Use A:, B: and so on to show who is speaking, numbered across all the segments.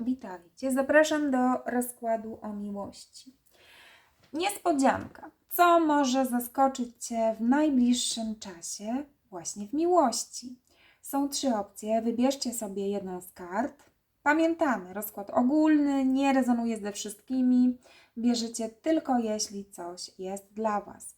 A: Witajcie. Zapraszam do rozkładu o miłości. Niespodzianka. Co może zaskoczyć Cię w najbliższym czasie właśnie w miłości? Są trzy opcje. Wybierzcie sobie jedną z kart. Pamiętamy, rozkład ogólny nie rezonuje ze wszystkimi. Bierzecie tylko jeśli coś jest dla Was.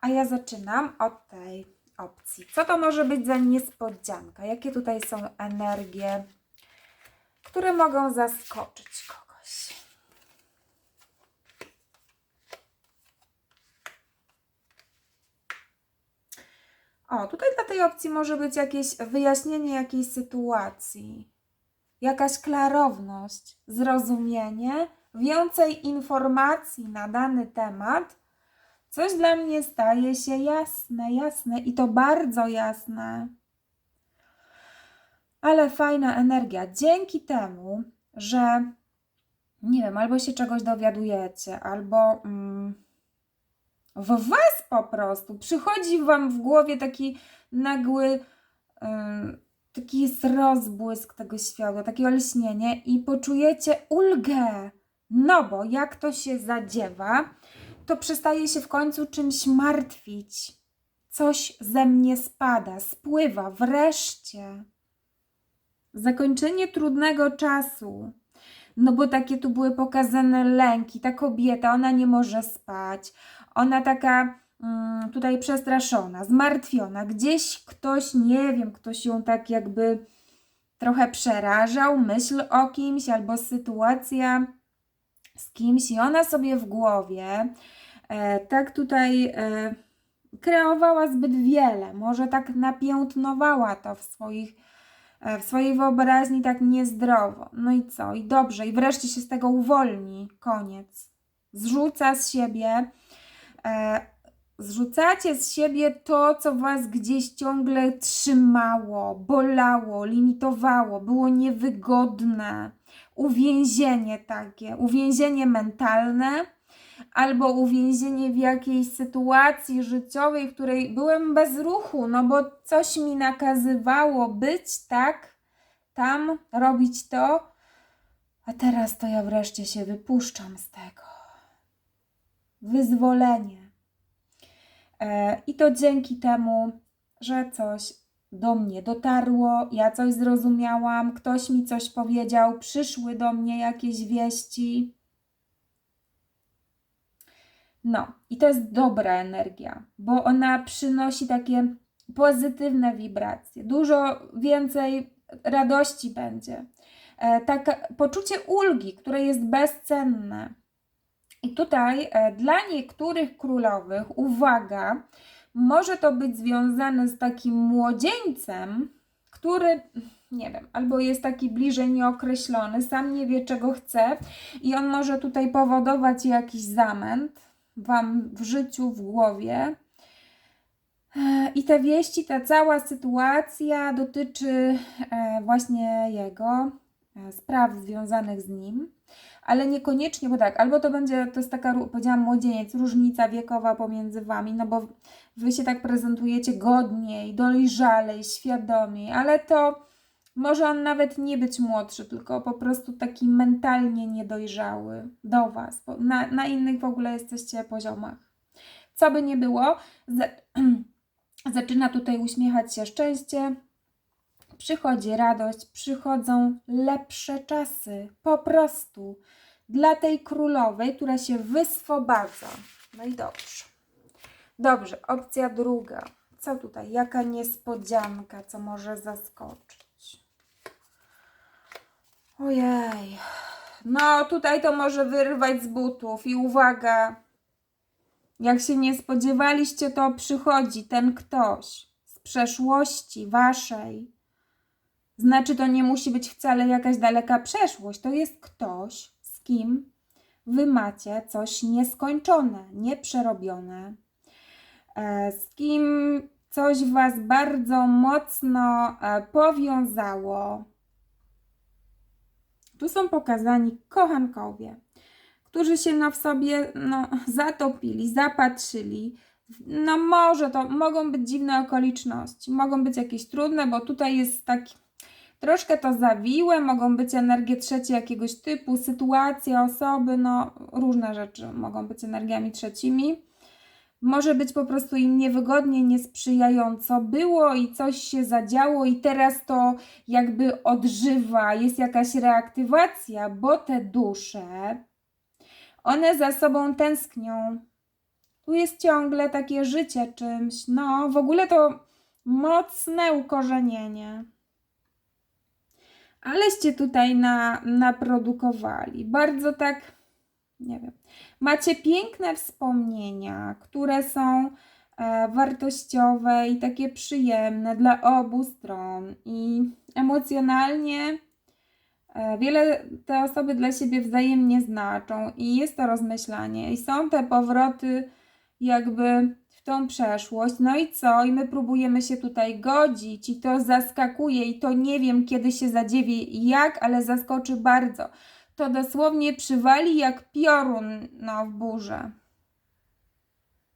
A: A ja zaczynam od tej opcji. Co to może być za niespodzianka? Jakie tutaj są energie, które mogą zaskoczyć kogoś? O, tutaj dla tej opcji może być jakieś wyjaśnienie jakiejś sytuacji, jakaś klarowność, zrozumienie, więcej informacji na dany temat. Coś dla mnie staje się jasne, jasne i to bardzo jasne. Ale fajna energia. Dzięki temu, że nie wiem, albo się czegoś dowiadujecie, albo mm, w was po prostu przychodzi wam w głowie taki nagły, taki jest rozbłysk tego światła, takie olśnienie i poczujecie ulgę. No bo jak to się zadziewa, to przestaje się w końcu czymś martwić. Coś ze mnie spada, spływa, wreszcie. Zakończenie trudnego czasu. No bo takie tu były pokazane lęki. Ta kobieta, ona nie może spać. Ona taka mm, tutaj przestraszona, zmartwiona. Gdzieś ktoś, nie wiem, ktoś ją tak jakby trochę przerażał, myśl o kimś albo sytuacja z kimś i ona sobie w głowie e, tak tutaj e, kreowała zbyt wiele. Może tak napiętnowała to w swoich w swojej wyobraźni tak niezdrowo. No i co? I dobrze, i wreszcie się z tego uwolni. Koniec. Zrzuca z siebie, e, zrzucacie z siebie to, co was gdzieś ciągle trzymało, bolało, limitowało, było niewygodne. Uwięzienie takie, uwięzienie mentalne albo uwięzienie w jakiejś sytuacji życiowej, w której byłem bez ruchu, no bo coś mi nakazywało być tak, tam, robić to, a teraz to ja wreszcie się wypuszczam z tego. Wyzwolenie. E, I to dzięki temu, że coś do mnie dotarło, ja coś zrozumiałam, ktoś mi coś powiedział, przyszły do mnie jakieś wieści. No, i to jest dobra energia, bo ona przynosi takie pozytywne wibracje. Dużo więcej radości będzie. E, takie poczucie ulgi, które jest bezcenne. I tutaj e, dla niektórych królowych, uwaga, może to być związane z takim młodzieńcem, który, nie wiem, albo jest taki bliżej nieokreślony, sam nie wie czego chce i on może tutaj powodować jakiś zamęt Wam w życiu, w głowie. I te wieści, ta cała sytuacja dotyczy e, właśnie jego e, spraw związanych z nim, ale niekoniecznie, bo tak, albo to będzie, to jest taka, powiedziałam, młodzieniec, różnica wiekowa pomiędzy Wami, no bo Wy się tak prezentujecie godniej, dojrzalej, świadomiej, ale to może on nawet nie być młodszy, tylko po prostu taki mentalnie niedojrzały do Was. Na, na innych w ogóle jesteście poziomach. Co by nie było, za, zaczyna tutaj uśmiechać się szczęście, przychodzi radość, przychodzą lepsze czasy, po prostu dla tej królowej, która się wyswobadza. No i dobrze. Dobrze, opcja druga. Co tutaj? Jaka niespodzianka, co może zaskoczyć? Ojej. No, tutaj to może wyrwać z butów i uwaga. Jak się nie spodziewaliście, to przychodzi ten ktoś z przeszłości waszej. Znaczy, to nie musi być wcale jakaś daleka przeszłość. To jest ktoś, z kim wy macie coś nieskończone, nieprzerobione, e, z kim coś was bardzo mocno e, powiązało. Tu są pokazani kochankowie, którzy się na w sobie no, zatopili, zapatrzyli. No może to mogą być dziwne okoliczności, mogą być jakieś trudne, bo tutaj jest taki Troszkę to zawiłe, mogą być energie trzecie jakiegoś typu, sytuacje, osoby, no różne rzeczy mogą być energiami trzecimi. Może być po prostu im niewygodnie, niesprzyjająco było i coś się zadziało, i teraz to jakby odżywa, jest jakaś reaktywacja, bo te dusze, one za sobą tęsknią. Tu jest ciągle takie życie czymś. No, w ogóle to mocne ukorzenienie. Aleście tutaj na, naprodukowali. Bardzo tak, nie wiem. Macie piękne wspomnienia, które są e, wartościowe i takie przyjemne dla obu stron. I emocjonalnie e, wiele te osoby dla siebie wzajemnie znaczą i jest to rozmyślanie. I są te powroty jakby w tą przeszłość. No i co? I my próbujemy się tutaj godzić i to zaskakuje i to nie wiem kiedy się zadziewie i jak, ale zaskoczy bardzo. To dosłownie przywali jak piorun no, w burzę.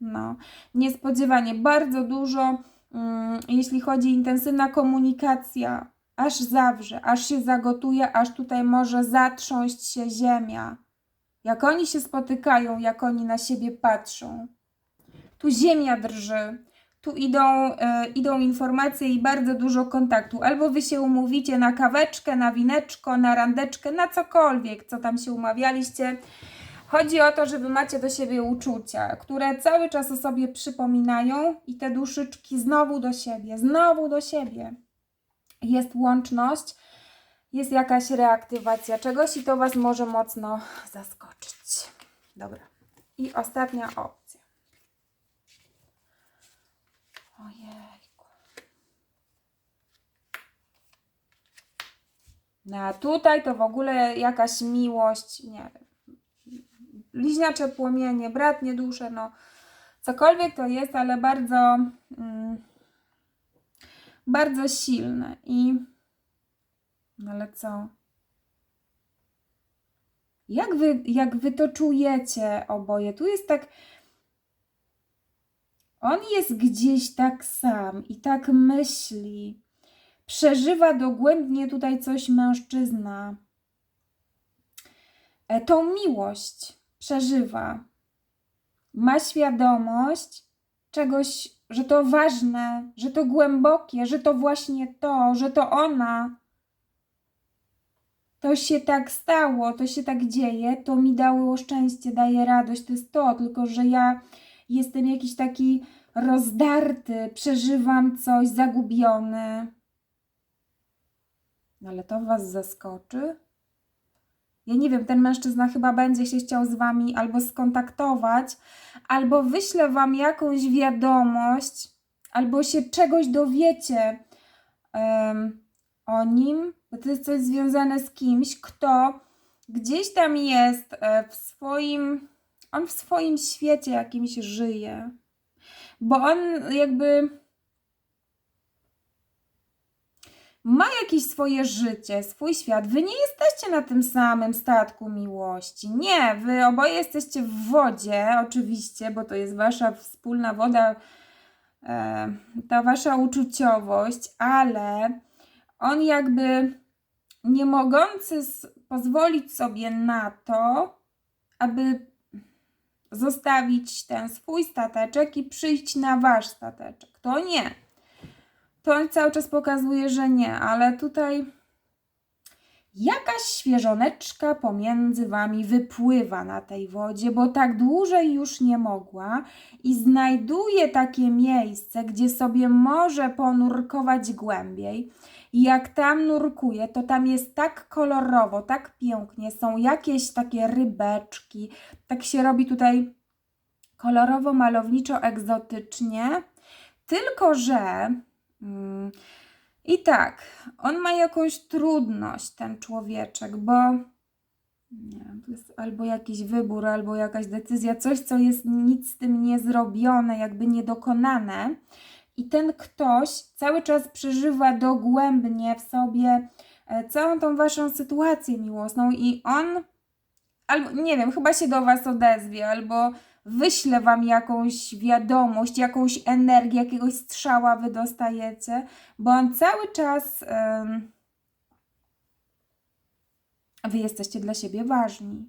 A: No, niespodziewanie bardzo dużo, mm, jeśli chodzi intensywna komunikacja, aż zawrze, aż się zagotuje, aż tutaj może zatrząść się ziemia. Jak oni się spotykają, jak oni na siebie patrzą. Tu ziemia drży, tu idą, e, idą informacje i bardzo dużo kontaktu. Albo wy się umówicie na kaweczkę, na wineczko, na randeczkę, na cokolwiek, co tam się umawialiście. Chodzi o to, że wy macie do siebie uczucia, które cały czas o sobie przypominają i te duszyczki znowu do siebie, znowu do siebie. Jest łączność, jest jakaś reaktywacja czegoś i to was może mocno zaskoczyć. Dobra. I ostatnia opcja. Ojejku. No a tutaj to w ogóle jakaś miłość, nie wiem. Bliźniacze płomienie, bratnie dusze, no cokolwiek to jest, ale bardzo, mm, bardzo silne i no ale co? Jak wy, jak wy to czujecie oboje? Tu jest tak on jest gdzieś tak sam i tak myśli. Przeżywa dogłębnie tutaj coś mężczyzna. E, tą miłość przeżywa. Ma świadomość czegoś, że to ważne, że to głębokie, że to właśnie to, że to ona. To się tak stało, to się tak dzieje, to mi dało szczęście, daje radość, to jest to, tylko że ja jestem jakiś taki rozdarty, przeżywam coś, zagubiony. No ale to Was zaskoczy? Ja nie wiem, ten mężczyzna chyba będzie się chciał z Wami albo skontaktować, albo wyśle Wam jakąś wiadomość, albo się czegoś dowiecie um, o nim, bo to jest coś związane z kimś, kto gdzieś tam jest e, w swoim on w swoim świecie jakimś żyje. Bo on jakby ma jakieś swoje życie, swój świat. Wy nie jesteście na tym samym statku miłości. Nie, wy oboje jesteście w wodzie, oczywiście, bo to jest wasza wspólna woda, e, ta wasza uczuciowość, ale on jakby nie mogący pozwolić sobie na to, aby zostawić ten swój stateczek i przyjść na wasz stateczek. To nie. To cały czas pokazuje, że nie, ale tutaj jakaś świeżoneczka pomiędzy wami wypływa na tej wodzie, bo tak dłużej już nie mogła i znajduje takie miejsce, gdzie sobie może ponurkować głębiej. I jak tam nurkuje, to tam jest tak kolorowo, tak pięknie, są jakieś takie rybeczki, tak się robi tutaj kolorowo, malowniczo, egzotycznie. Tylko, że i tak, on ma jakąś trudność, ten człowieczek, bo nie to jest albo jakiś wybór, albo jakaś decyzja, coś, co jest nic z tym nie zrobione, jakby niedokonane. I ten ktoś cały czas przeżywa dogłębnie w sobie e, całą tą waszą sytuację miłosną i on albo nie wiem, chyba się do was odezwie, albo wyśle wam jakąś wiadomość, jakąś energię, jakiegoś strzała wy dostajecie, bo on cały czas Wy jesteście dla siebie ważni.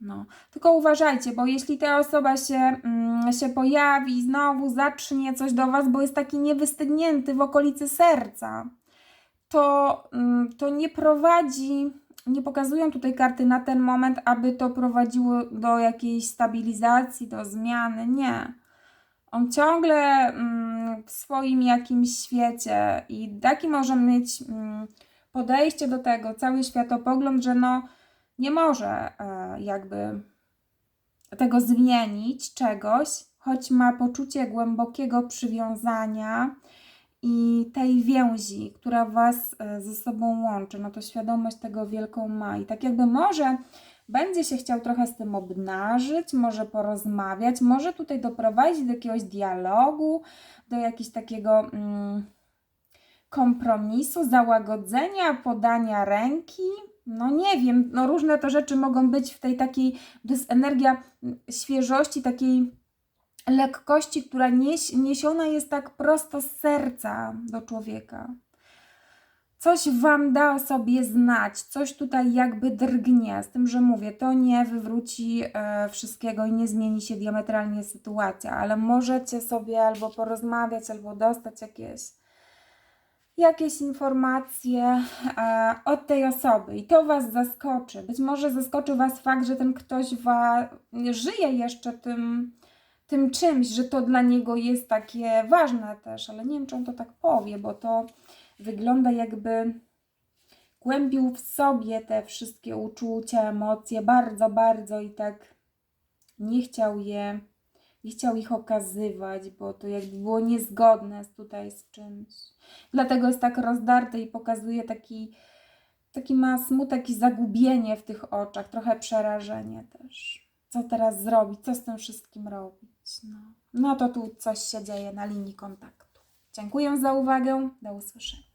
A: No, tylko uważajcie, bo jeśli ta osoba się, mm, się pojawi, znowu zacznie coś do Was, bo jest taki niewystygnięty w okolicy serca, to, mm, to nie prowadzi, nie pokazują tutaj karty na ten moment, aby to prowadziło do jakiejś stabilizacji, do zmiany. Nie. On ciągle mm, w swoim jakimś świecie i taki może mieć mm, podejście do tego, cały światopogląd, że no nie może e, jakby tego zmienić, czegoś, choć ma poczucie głębokiego przywiązania i tej więzi, która Was e, ze sobą łączy, no to świadomość tego wielką ma i tak jakby może będzie się chciał trochę z tym obnażyć, może porozmawiać, może tutaj doprowadzić do jakiegoś dialogu, do jakiegoś takiego mm, kompromisu, załagodzenia, podania ręki. No nie wiem, no różne to rzeczy mogą być w tej takiej, to jest energia mm, świeżości, takiej lekkości, która nieś, niesiona jest tak prosto z serca do człowieka. Coś Wam da o sobie znać, coś tutaj jakby drgnie, z tym, że mówię, to nie wywróci e, wszystkiego i nie zmieni się diametralnie sytuacja, ale możecie sobie albo porozmawiać, albo dostać jakieś, jakieś informacje e, od tej osoby i to Was zaskoczy. Być może zaskoczy Was fakt, że ten ktoś wa, żyje jeszcze tym, tym czymś, że to dla niego jest takie ważne też, ale nie wiem, czy on to tak powie, bo to wygląda jakby głębił w sobie te wszystkie uczucia, emocje bardzo, bardzo i tak nie chciał je, nie chciał ich okazywać, bo to jakby było niezgodne tutaj z czymś. Dlatego jest tak rozdarty i pokazuje taki, taki ma smutek i zagubienie w tych oczach, trochę przerażenie też. Co teraz zrobić, co z tym wszystkim robić? No, no to tu coś się dzieje na linii kontaktu. Dziękuję za uwagę, do usłyszenia.